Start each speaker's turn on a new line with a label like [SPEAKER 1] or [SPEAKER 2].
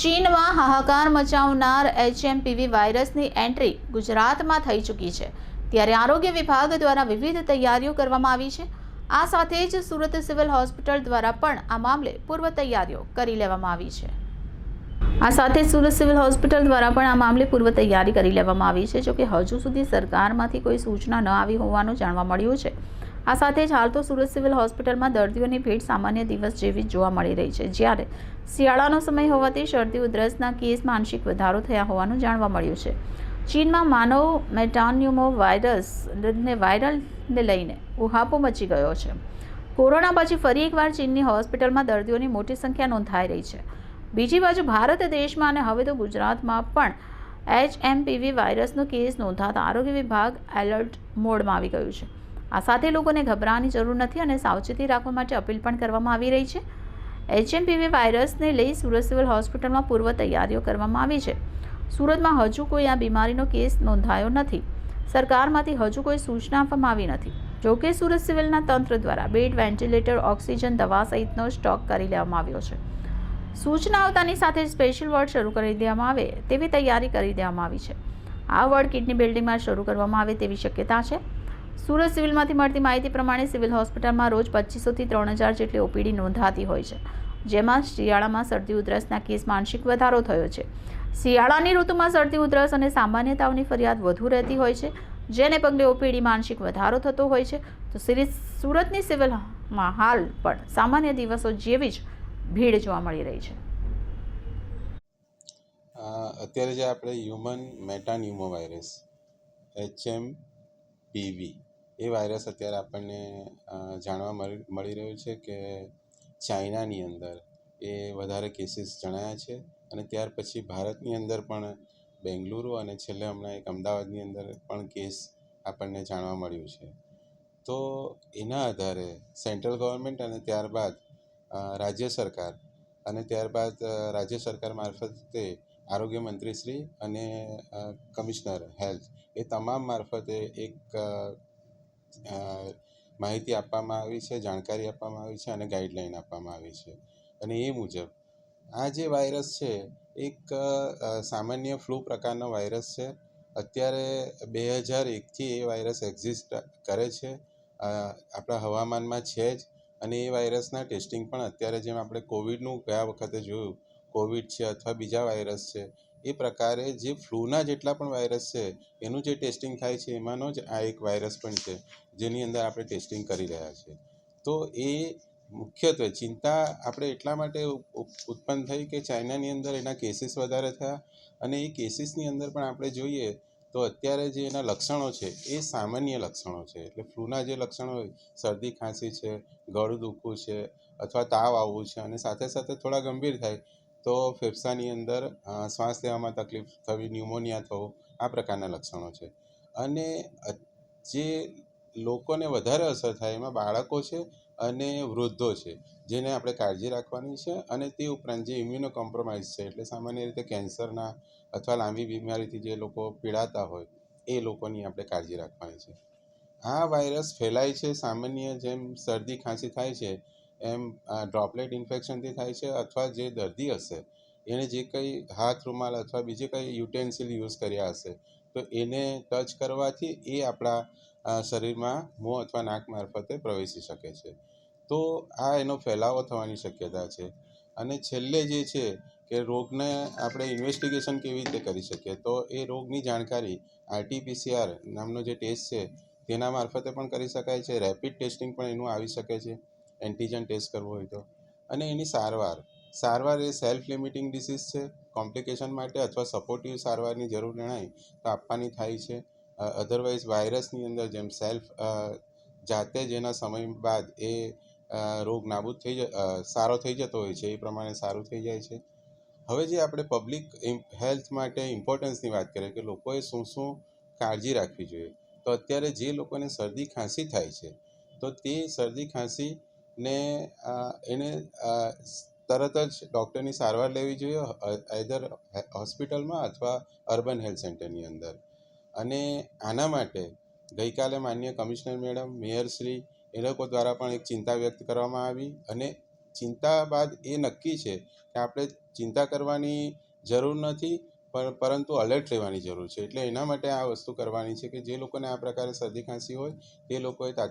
[SPEAKER 1] ચીનમાં હાહાકાર મચાવનાર એચએમપીવી વાયરસની એન્ટ્રી ગુજરાતમાં થઈ ચૂકી છે. ત્યારે આરોગ્ય વિભાગ દ્વારા વિવિધ તૈયારીઓ કરવામાં આવી છે. આ સાથે જ સુરત સિવિલ હોસ્પિટલ દ્વારા પણ આ મામલે પૂર્વ તૈયારીઓ કરી લેવામાં આવી છે. આ સાથે સુરત સિવિલ હોસ્પિટલ દ્વારા પણ આ મામલે પૂર્વ તૈયારી કરી લેવામાં આવી છે, જોકે હજુ સુધી સરકારમાંથી કોઈ સૂચના ન આવી હોવાનું જાણવા મળ્યું છે. આ સાથે જ હાલ તો સુરત સિવિલ હોસ્પિટલમાં દર્દીઓની ભીડ સામાન્ય દિવસ જેવી જ જોવા મળી રહી છે. જ્યારે શિયાળાનો સમય હોવાથી શરદી ઉધરસના કેસમાં આંશિક વધારો થયા હોવાનું જાણવા મળ્યું છે. ચીનમાં માનવ મેટાન્યુમો વાયરસને વાયરલને લઈને ઉહાપો મચી ગયો છે. કોરોના પછી ફરી એકવાર ચીનની હોસ્પિટલમાં દર્દીઓની મોટી સંખ્યા નોંધાઈ રહી છે. બીજી બાજુ ભારત દેશમાં અને હવે તો ગુજરાતમાં પણ એચએમપીવી વાયરસનો કેસ નોંધાતા આરોગ્ય વિભાગ એલર્ટ મોડમાં આવી ગયું છે. આ સાથે લોકોને ગભરાવાની જરૂર નથી અને સાવચેતી રાખવા માટે અપીલ પણ કરવામાં આવી રહી છે. એચએમપીવી વાયરસને લઈ સુરત સિવિલ હોસ્પિટલમાં પૂર્વ તૈયારીઓ કરવામાં આવી છે. સુરતમાં હજુ કોઈ આ બીમારીનો કેસ નોંધાયો નથી. સરકારમાંથી હજુ કોઈ સૂચના આપવામાં આવી નથી. જોકે સુરત સિવિલના તંત્ર દ્વારા બેડ, વેન્ટિલેટર, ઓક્સિજન, દવા સહિતનો સ્ટોક કરી લેવામાં આવ્યો છે. સૂચના આવતાની સાથે સ્પેશિયલ વોર્ડ શરૂ કરી દેવામાં આવે તેવી તૈયારી કરી દેવામાં આવી છે. આ વોર્ડ કિડની બિલ્ડિંગમાં શરૂ કરવામાં આવે તેવી શક્યતા છે. સુરત સિવિલમાંથી મળતી માહિતી પ્રમાણે સિવિલ હોસ્પિટલમાં રોજ પચીસોથી ત્રણ હજાર જેટલી ઓપીડી નોંધાતી હોય છે, જેમાં શિયાળામાં શરદી ઉધરસના કેસ માનસિક વધારો થયો છે. શિયાળાની ઋતુમાં શરદી ઉધરસ અને સામાન્ય તાવની ફરિયાદ વધુ રહેતી હોય છે, જેને પગલે ઓપીડીમાં માનસિક વધારો થતો હોય છે. તો સિરી, સુરતની સિવિલમાં હાલ પણ સામાન્ય દિવસો જેવી જ ભીડ જોવા મળી રહી છે.
[SPEAKER 2] અત્યારે જે આપણે human metapneumovirus H M P V એ વાયરસ અત્યારે આપણને જાણવા મળી મળી રહ્યું છે કે ચાઇનાની અંદર એ વધારે કેસીસ જણાયા છે અને ત્યાર પછી ભારતની અંદર પણ બેંગલુરુ અને છેલ્લે હમણાં એક અમદાવાદની અંદર પણ કેસ આપણને જાણવા મળ્યું છે. તો એના આધારે સેન્ટ્રલ ગવર્મેન્ટ અને ત્યારબાદ રાજ્ય સરકાર અને ત્યારબાદ રાજ્ય સરકાર મારફતે આરોગ્ય મંત્રીશ્રી અને કમિશનર હેલ્થ એ તમામ મારફતે એક માહિતી આપવામાં આવી છે, જાણકારી આપવામાં આવી છે અને ગાઈડલાઈન આપવામાં આવી છે. અને એ મુજબ, આ જે વાયરસ છે, એક સામાન્ય ફ્લૂ પ્રકારનો વાયરસ છે. અત્યારે બે હજાર એકથી એ વાયરસ એક્ઝિસ્ટ કરે છે. આપણા હવામાનમાં છે જ. અને એ વાયરસના ટેસ્ટિંગ પણ અત્યારે જેમ આપણે કોવિડનું ગયા વખતે જોયું, કોવિડ છે અથવા બીજા વાયરસ છે એ પ્રકારે જે ફ્લૂના જેટલા પણ વાયરસ છે, એનું જે ટેસ્ટિંગ થાય છે, એમાંનો જ આ એક વાયરસ પણ છે, જેની અંદર આપણે ટેસ્ટિંગ કરી રહ્યા છીએ. તો એ મુખ્યત્વે ચિંતા આપણે એટલા માટે ઉત્પન્ન થઈ કે ચાઇનાની અંદર એના કેસીસ વધારે થયા અને એ કેસીસની અંદર પણ આપણે જોઈએ તો અત્યારે જે એના લક્ષણો છે, એ સામાન્ય લક્ષણો છે. એટલે ફ્લૂના જે લક્ષણો હોય, શરદી, ખાંસી છે, ગળું દુખવું છે, અથવા તાવ આવવું છે અને સાથે સાથે થોડા ગંભીર થાય તો ફેફસાની અંદર શ્વાસ લેવામાં તકલીફ થવી, ન્યુમોનિયા થવું, આ પ્રકારના લક્ષણો છે. અને જે લોકોને વધારે અસર થાય એમાં બાળકો છે અને વૃદ્ધો છે, જેને આપણે કાળજી રાખવાની છે અને તે ઉપરાંત જે ઇમ્યુનો કોમ્પ્રોમાઇઝ છે, એટલે સામાન્ય રીતે કેન્સરના અથવા લાંબી બીમારીથી જે લોકો પીડાતા હોય, એ લોકોની આપણે કાળજી રાખવાની છે. આ વાયરસ ફેલાય છે સામાન્ય જેમ શરદી, ખાંસી થાય છે એમ ડ્રોપલેટ ઇન્ફેક્શનથી થાય છે અથવા જે દર્દી હશે એણે જે કંઈ હાથ રૂમાલ અથવા બીજે કંઈ યુટેન્સિલ યુઝ કર્યા હશે, તો એને ટચ કરવાથી એ આપણા શરીરમાં મોં અથવા નાક મારફતે પ્રવેશી શકે છે. તો આ એનો ફેલાવો થવાની શક્યતા છે. અને છેલ્લે જે છે કે રોગને આપણે ઇન્વેસ્ટિગેશન કેવી રીતે કરી શકીએ, તો એ રોગની જાણકારી આરટીપીસીઆર નામનો જે ટેસ્ટ છે, તેના મારફતે પણ કરી શકાય છે રેપિડ ટેસ્ટિંગ પણ એનું આવી શકે છે. એન્ટીજન ટેસ્ટ કરવો હોય તો. અને એની સારવાર. સારવાર એ સેલ્ફ લિમિટિંગ ડિસીઝ છે. કોમ્પ્લિકેશન માટે અથવા સપોર્ટિવ સારવારની જરૂર જણાય તો આપવાની થાય છે. અધરવાઇઝ વાયરસની અંદર જેમ સેલ્ફ જાતે જ એના સમય બાદ એ રોગ નાબૂદ થઈ સારો થઈ જતો હોય છે. એ પ્રમાણે સારું થઈ જાય છે. હવે જે આપણે પબ્લિક હેલ્થ માટે ઇમ્પોર્ટન્સની વાત કરીએ કે લોકોએ શું શું કાળજી રાખવી જોઈએ. તો અત્યારે જે લોકોને શરદી ખાંસી થાય છે, તો તે શરદી ખાંસીને અ, એને તરત જ ડૉક્ટરની સારવાર લેવી જોઈએ આઈધર હોસ્પિટલમાં અથવા અર્બન હેલ્થ સેન્ટરની અંદર. અને આના માટે ગઈકાલે માન્ય કમિશનર મેડમ મેયરશ્રી એ લોકો દ્વારા પણ એક ચિંતા વ્યક્ત કરવામાં આવી અને ચિંતા બાદ એ નક્કી છે કે આપણે ચિંતા કરવાની જરૂર નથી પણ પરંતુ અલર્ટ રહેવાની જરૂર છે. એટલે એના માટે આ વસ્તુ કરવાની છે કે જે લોકોને આ પ્રકારે શરદી ખાંસી હોય તે લોકોએ તાત્કાલિક